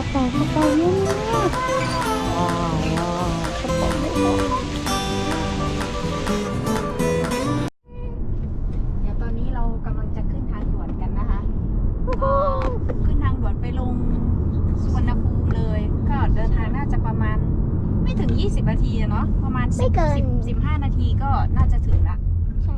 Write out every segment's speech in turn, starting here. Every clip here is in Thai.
ระเป๋ากระเป๋าเยอะมากว้าวว้าวกระเป๋าเยอะมากเดี๋ยวตอนนี้เรากำลังจะขึ้นทางด่วนกันนะคะก็ขึ้นทางด่วนไปลงสุวรรณภูมิเลย ก็เดินทางน่าจะประมาณไม่ถึง 20 นาทีอะเนาะประมาณ ไม่เกิน 10 15 นาทีก็น่าจะถึงละ ใช่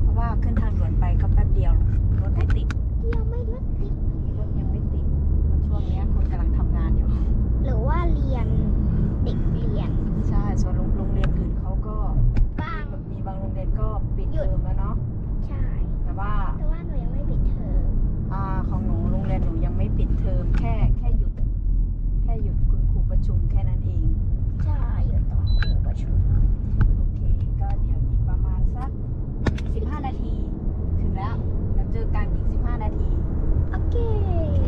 เพราะว่าขึ้นทางด่วนไปก็แป๊บเดียวรถไม่ติด ยังไม่รถติด รถยังไม่ติดเพราะช่วงเนี้ยคนกำลังทำงานอยู่ หรือว่าเรียนเด็กเรียน ใช่ ส่วนโรงโรงเรียนอื่นเขาก็ บ้าง มีบางโรงเรียนก็ปิด หยุ เท ด อมแล้วเนาะ ใช่ แต่ว่า แต่ว่าหนูยังไม่ปิดเทอม อ่าของหนูโรงเรียนหนูยังไม่ปิดเทอมแค่แค่หยุด แค่หยุดคุณครูประชุมแค่นั้นเอง ใช่อยู่ตอนครูประชุม โอเค ก็เดี๋ยวอีกประมาณสัก 15 นาที ถึงแล้วเดี๋ยวเจอกันอีก 15 นาที โอเค โอเค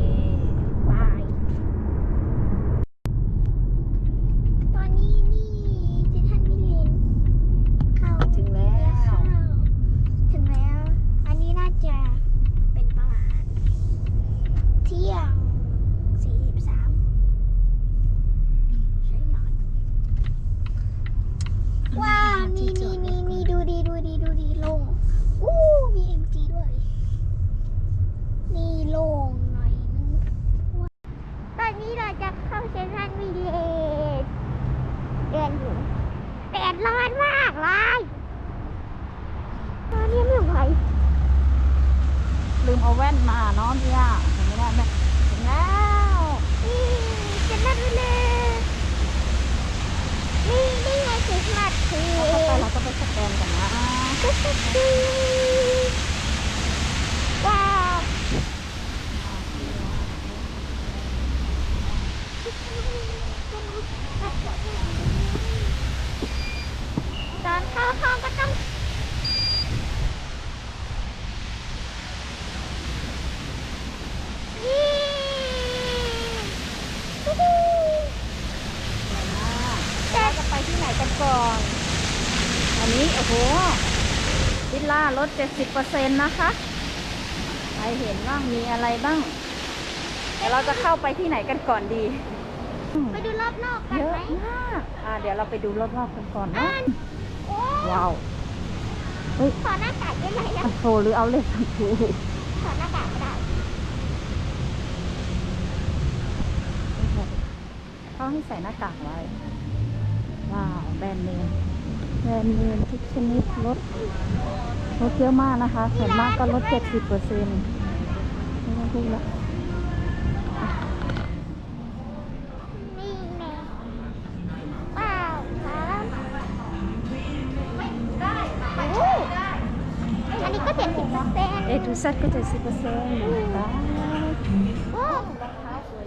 บาย ตอนนี้นี่ที่ท่านมิลินเขา ถึงแล้ว เข้าถึงแล้ว อันนี้น่าจะเป็นประมาณเที่ยงสี่สิบสามใช่หน่อยว้าวนี่นี่นี่นี่ดูดีดูดีดูดีโล่งอู้มีเอ็มจีด้วย นี่โล่งหน่อยนึงว้าวตอนนี้เราจะเข้าเซนทรัลวิลเลจเดินอยู่แดดร้อน มากเลยตอนนี้ไม่ไหว ลืมเอาแว่นมาเนาะเนี่ยเห็นไม่ได้แม่ถึงแล้วนี่เซนทรัลวิลเลจนี่นี่ไงคริสต์มาสทรีเราเข้าไปเราก็ไปสแกนกันนะ คริสต์มาสทรีว้าวตอนเข้าห้องก็ต้อง นี่ฮู้ฮู้ เราจะไปที่ไหนกันก่อน อันนี้ โอ้โห วิ ลล่าลด 70%นะคะ ใครเห็นบ้างมีอะไรบ้าง เดี๋ยวเราจะเข้าไปที่ไหนกันก่อนดี ไปดูรอบนอกกันเยไหมอะมากอ่าเดี๋ยวเราไปดูรอบๆกันก่อนอ่าเนาะนโอ้ว้าวขอหน้ากากได้ไหมนะอันโฟหรือเอาเลสอันโฟขอหน้ากากก็ได้เขาให้ใส่หน้ากากไว้ ว้าว แบรนด์เนมแบรนด์เนมทุกชนิดลด ลดเยอะมากนะคะ ส่วนมากก็ลด 70เปอร์เซ็นต์ไม่ต้องพูดละนี่แน่ว้าวครับโอ้อันนี้ก็เจ็ดสิบเปอร์เซ็นต์เอทูซัก็70เปอร์เซ็นต์ว้าวโอ้รองเท้าสวย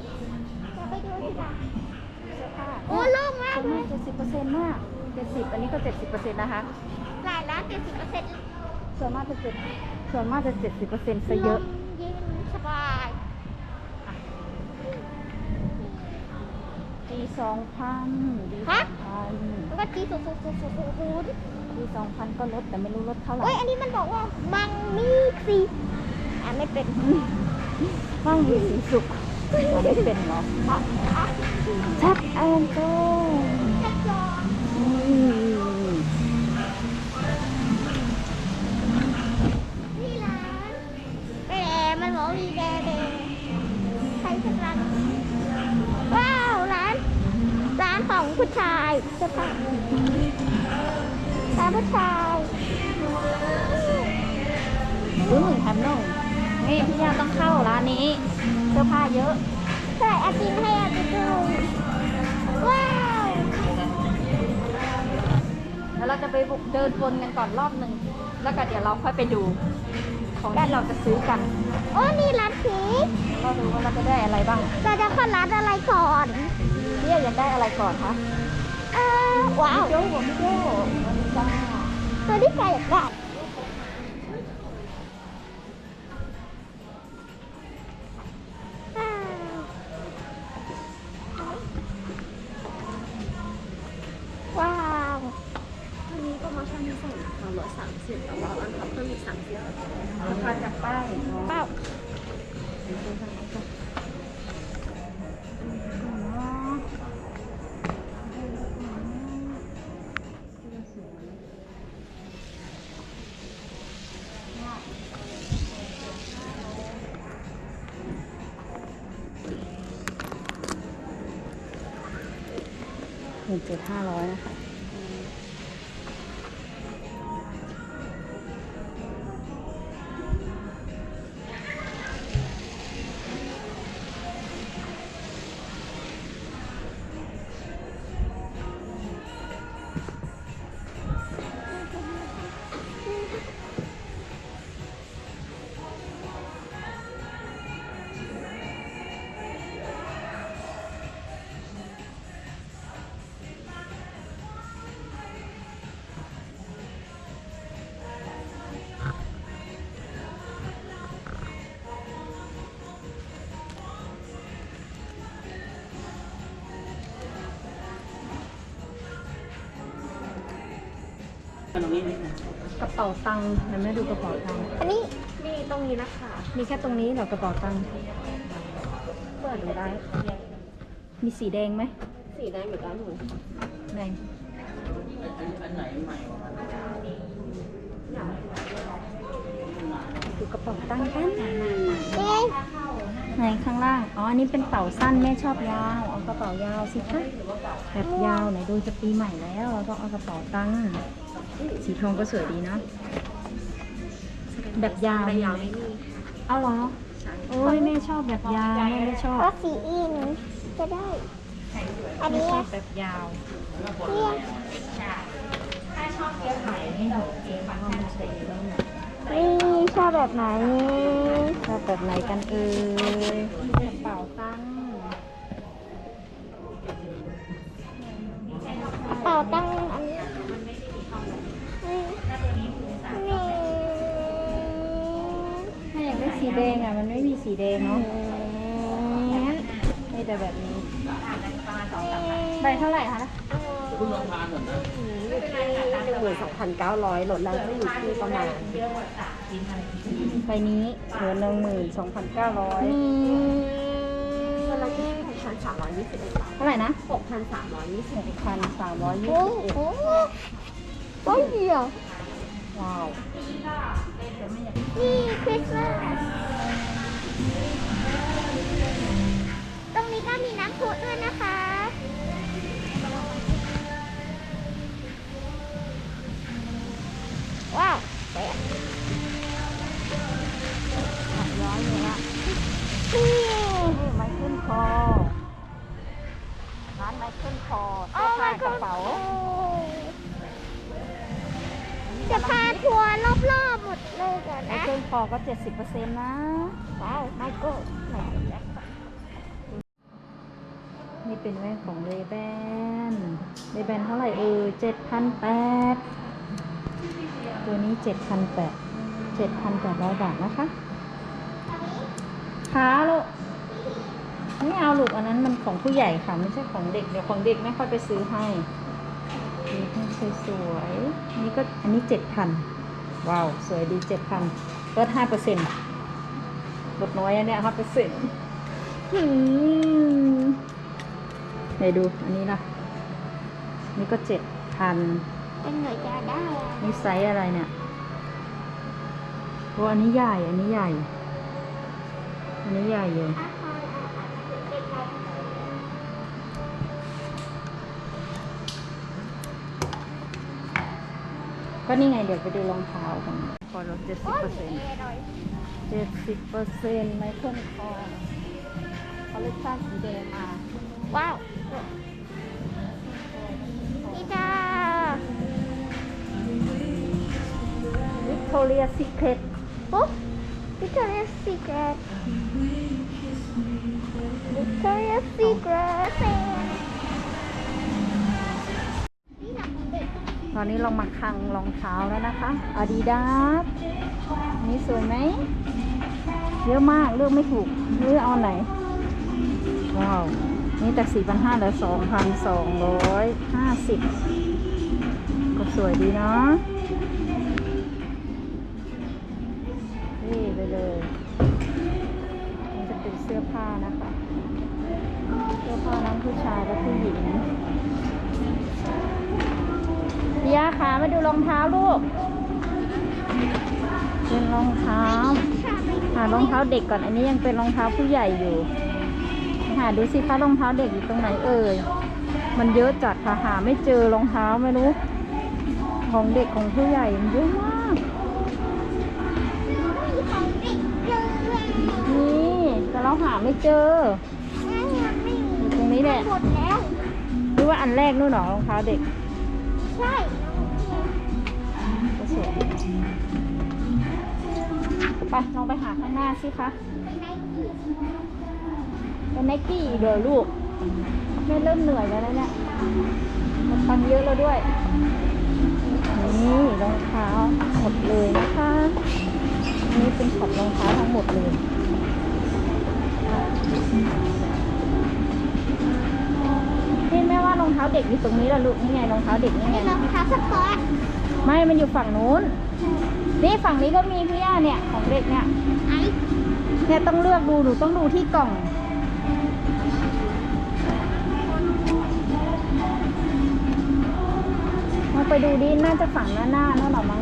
จะไปดูสิล่ะเสื้อผ้าโอ้โล่งมากส่วนเลมายก70เปอร์เซ็นต์มาก70อันนี้ก็70เปอร์เซ็นต์นะคะหลายร้านเจ็ดสิบเปอร์เซ็นต์ ส่วนมากจะ7ส่วนมากจะ70เปอร์เซ็นต์ซะเยอะเย็นสบายปีสองพันปีสฮะองพันแล้วก็จีสูสูสูสูสูสูปีสองพันก็ลดแต่ไม่รู้ลดเท่าไหร่เอ้ย อันนี้มันบอกว่ามังมีสีอ่านไม่เป็นบ้างมีสีสุกมันไม่เป็นหรออะอะแท็บแอนโกจะจอด ผู้ชายเสื้อผ้าร้านผู้ชายซื้อหนึ่งแถมหนึ่งนี่พี่ยาต้องเข้าร้านนี้เสื้อผ้าเยอะใช่อาตินให้อาตินดูว้าวแล้วเราจะไปบุกเดินวนกันก่อนรอบหนึ่งแล้วก็เดี๋ยวเราค่อยไปดู ของที่เราจะซื้อกันโอ้นี่ร้านผีก็ดูว่าเราจะได้อะไรบ้าง เราจะเข้าร้านอะไรก่อน เนี่ยยังได้อะไรก่อนคะอ้าวว้าวด้ตัวใครอยากได้ว้าววันนี้โปรโมชั่นพิเศษของลดสามสิบแล้วก็อันทับเพิ่อีกสามสิบราคาจากป้ายว้า 7,500นะคะ ห้าร้อยนะคะกระเป๋าตังค์เห็นไหมดูกระเป๋าตังค์อันนี้มีตรงนี้นะคะ มีแค่ตรงนี้เหรอกระเป๋าตังค์เปิดดูได้ มีสีแดงไหมสีแดงอยู่ด้านหนูนแดงดูกระเป๋าตังค์กันนี่ไหนข้างล่าง อ๋อ อันนี้เป็นเป๋าสั้นแม่ชอบยาว เอากระเป๋ายาวสิคะแบบยาวไหนดูจะปีใหม่แล้วแล้วก็เอากระเป๋าตังค์ สีทองก็สวยดีเนาะแบบยาวแต่ยาวไม่มีเอาเหรอโอ้ยแม่ชอบแบบยาวแม่ไม่ชอบก็สีอินจะได้ อันไม่นี้ชอบแบบยาวเนี่ยให้ดูเองว่ามันใส่แล้วเนี่ยนี่ชอบแบบไหนชอบแบบไหนกันเอ่ยกระเป๋าตังค์กระเป๋าตั้งอั แดงอะมันไม่มีสีแดงเนาะมีแต่แบบนี้ใบเท่าไหร่คะอยู่ที่หนึ่งหมื่นสองพันเก้าร้อยลดแล้วจะอยู่ที่ประมาณใบนี้เหลือหนึ่งหมื่นสองพันเก้าร้อยนี่ลดแล้วที่หกพันสามร้อยยี่สิบเอ็ดบาทเท่าไหร่นะหกพันสามร้อยยี่สิบหกพันสามร้อยยี่โอ้สิบเอ็ดโหโอ้ยเดียว ว้าวนี่คริสต์มาส ก็เจ็ดสิบเปอร์เซ็นต์นะ ว้าวไมเคิลไหนแจ็คสันนี่เป็นแว่นของเรแบนเรแบนเท่าไหร่เออเจ็ดพันแปดตัวนี้เจ็ดพันแปดเจ็ดพันแปดร้อยบาทนะคะขาลูกไม่เอาลูกอันนั้นมันของผู้ใหญ่ค่ะ ไม่ใช่ของเด็กเดี๋ยวของเด็กไม่ค่อยไปซื้อให้นี่ให้สวยๆนี่ก็อันนี้เจ็ดพันว้าว สวยดีเจ็ดพัน ลดห้าเปอร์เซ็นต์ลดน้อยอันเนี้ยห้าเปอร์เซ็นต์ไหนดูอันนี้ล่ะนี่ก็เจ็ดพันเป็นหน่วยจะได้อะนี่ไซส์อะไรเนี่ยโอ้อันนี้ใหญ่ อันนี้ใหญ่ อันนี้ใหญ่อยู่ก็นี่ไงเดี๋ยวไปดูรองเท้ากันพ อลดเจ็ดสิบเปอร์เซ็นต์เจ็ดสิบเปอร์เซ็นต์ไมเคิลคอร์คอลเลคชันสีแดงมา ว้าว นี่จ้าวิกตอเรียซีเครตปุ๊บ Victoria's Secret Victoria's Secret นี่ ตอนนี้เรามาคังรองเท้าแล้วนะคะ Adidas นี่สวยไหมเยอะมากเลือกไม่ถูกเลือกเอาไหน ว้าว นี่แต่สี่พันห้าเหลือสองพันสองร้อยห้าสิบก็สวยดีเนาะนี่ไปเลยนี่จะเป็นเสื้อผ้านะคะ เสื้อผ้าทั้งผู้ชายและผู้หญิง ยาขามาดูรองเท้าลูก เป็นรองเท้า หารองเท้าเด็กก่อน อันนี้ยังเป็นรองเท้าผู้ใหญ่อยู่ หาดูสิคะรองเท้าเด็กอยู่ตรงไหนเอ่ย มันเยอะจัดค่ะหาไม่เจอรองเท้าไม่รู้ ของเด็กของผู้ใหญ่มันเยอะมากมีของเด็กเยอะเลยนี่แต่เราหาไม่เจองั้นยังไม่มีอยู่ตรงนี้แหละหมดแล้วหรือว่าอันแรกนู่นหรอรองเท้าเด็ก ใช่สวยไปลองไปหาข้างหน้าสิคะเป็นไนกี้เดี๋ยวลูกแม่เริ่มเหนื่อยแล้วเนี่ยหมดตังเยอะแล้วด้วย นี่รองเท้าหมดเลยนะคะนี่เป็นช็อปรองเท้าทั้งหมดเลยนี่แม่ว่ารองเท้าเด็กอยู่ตรงนี้แหละลูกนี่ไงรองเท้าเด็กนี่ไงรองเท้าสปอร์ตไม่มันอยู่ฝั่งนู้น นี่ฝั่งนี้ก็มีพี่ย่าเนี่ยของเด็กเนี่ยไอ้เนี่ยต้องเลือกดูหนูต้องดูที่กล่องมาไปดูดิน่าจะฝั่งหน้าหน้านั่นหรอมั้ง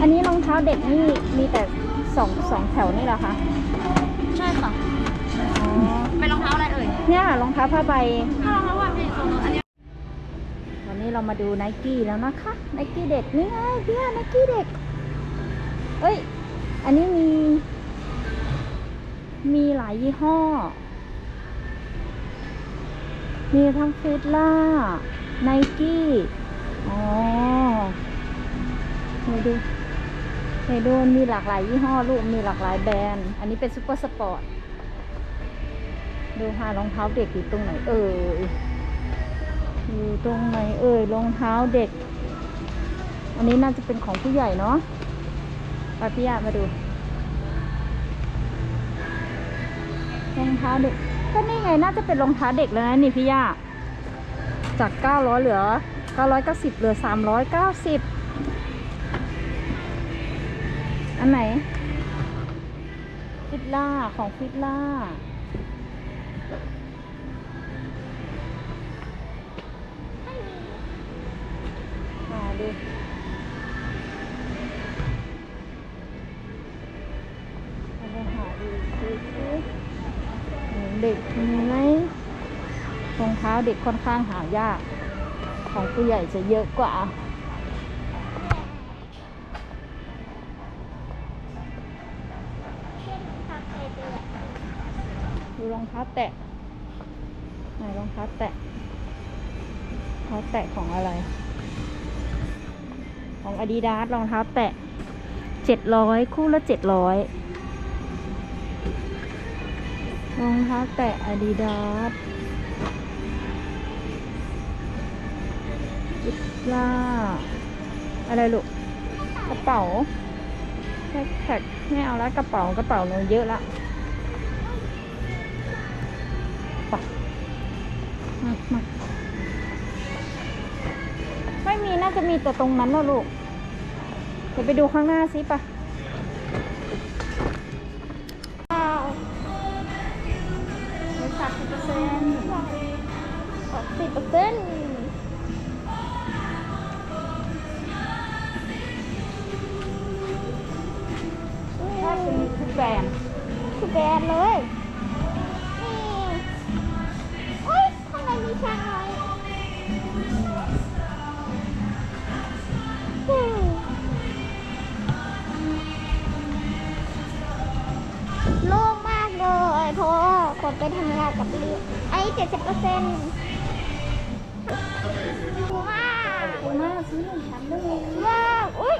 อันนี้รองเท้าเด็กนี่มีแต่สองสองแถวนี่เหรอคะใช่ค่ะอ๋อ เป็นรองเท้าอะไรเอ่ยเนี่ยรองเท้าผ้าใบ ถ้ารองเท้าว่าเป็นโซนอันนี้วันนี้เรามาดูไนกี้แล้วนะคะไนกี้เด็กนี่ไงพี่ไนกี้เด็ก เอ้ย อันนี้มี มีหลายยี่ห้อ มีทั้งฟิตล่าไนกี้อ๋อไหนดูไหนดูมันมีหลากหลายยี่ห้อลูกมีหลากหลายแบรนด์ อันนี้เป็นซุปเปอร์สปอร์ต ดูหารองเท้าเด็กอยู่ตรงไหน เอ่ยอยู่ตรงไหนเอ่ยรองเท้าเด็ก อันนี้น่าจะเป็นของผู้ใหญ่เนาะไปพี่ยามาดูรองเท้าเด็กก็นี่ไงน่าจะเป็นรองเท้าเด็กแล้วนะนี่พี่ยาจาก 900 เหลือ 990 เหลือ 390 อันไหน ฟิตล่าของฟิตล่า เราหาดูดูสิเด็กมีไหมรองเท้าเด็กค่อนข้างหายาก ของผู้ใหญ่จะเยอะกว่าดูรองเท้าแตะไหนรองเท้าแตะเท้าแตะของอะไร ของ Adidas รองเท้าแตะเจ็ดร้อยคู่ละเจ็ดร้อยรองเท้าแตะ Adidas อิสลาอะไรลูก กระเป๋าแท็กแท็กไม่เอาล้วกระเป๋ากระเป๋าหนูเยอะละปมามา น่าจะมีแต่ตรงนั้นแล้วลูก เดี๋ยวไปดูข้างหน้าสิปะลดสามสิบเปอร์เซ็นต์สิบเปอร์เซ็นต์แทบจะมีทุกแบรนด์คือแบรนด์เลย คนไปทำงานกับเรือไอ้เจ็ดสิบเปอร์เซ็นต์ว้าวคุณแม่ซื้อหนึ่งชั้นด้วยว้าวอุ้ย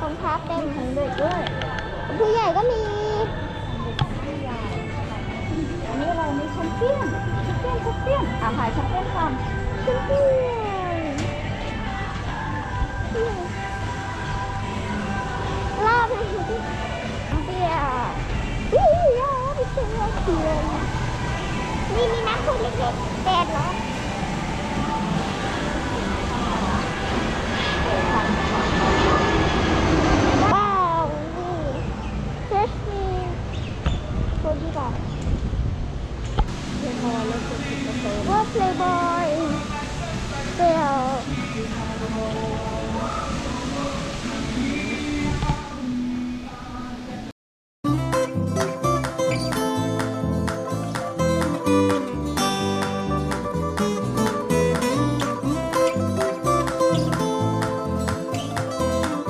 รองเท้าเต็มของเด็กด้วยผู้ใหญ่ก็มีอันนี้เรามีแชมเปี้ยนแชมเปี้ยนแชมเปี้ยนอะหายแชม